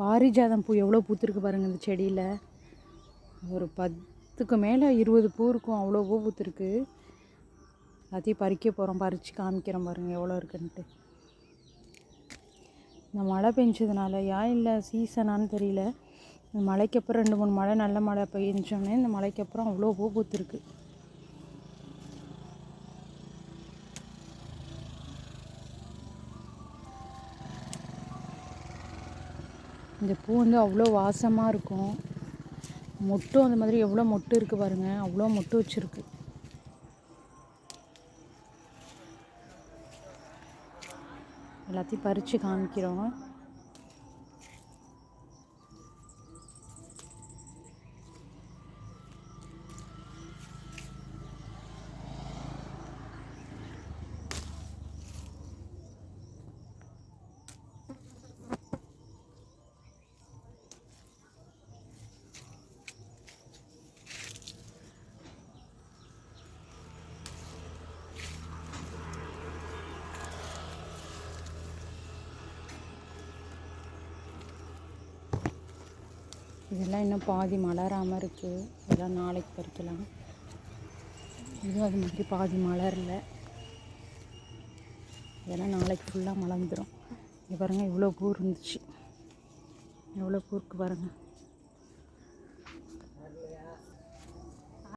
பாரிஜாதம் பூ எவ்வளோ பூத்துருக்கு பாருங்கள் இந்த செடியில். ஒரு பத்துக்கு மேலே இருபது பூ இருக்கும் அவ்வளோ பூ பூத்துருக்கு. எல்லாத்தையும் பறிக்க போகிறோம் பறித்து காமிக்கிறோம் பாருங்கள் எவ்வளோ இருக்குன்ட்டு. இந்த மழை பெஞ்சதுனால ஏன் இல்லை சீசனான்னு தெரியல. இந்த மழைக்கு அப்புறம் ரெண்டு மூணு மழை நல்ல மழை பெஞ்சோடனே இந்த மழைக்கு அப்புறம் அவ்வளோ பூ பூத்துருக்கு. இந்த பூ வந்து அவ்வளோ வாசமாக இருக்கும். மொட்டும் அந்த மாதிரி எவ்வளோ மொட்டு இருக்குது பாருங்கள் அவ்வளோ மொட்டு வச்சுருக்கு. எல்லாத்தையும் பறித்து காமிக்கிறோம். இதெல்லாம் இன்னும் பாதி மலராமல் இருக்குது இதெல்லாம் நாளைக்கு பறிக்கலாம். இதுவும் அது மாதிரி பாதி மலரில். இதெல்லாம் நாளைக்கு ஃபுல்லாக மலர்ந்துடும் இங்கே பாருங்கள் இவ்வளோ பூ இருந்துச்சு. எவ்வளோ பூருக்கு பாருங்கள்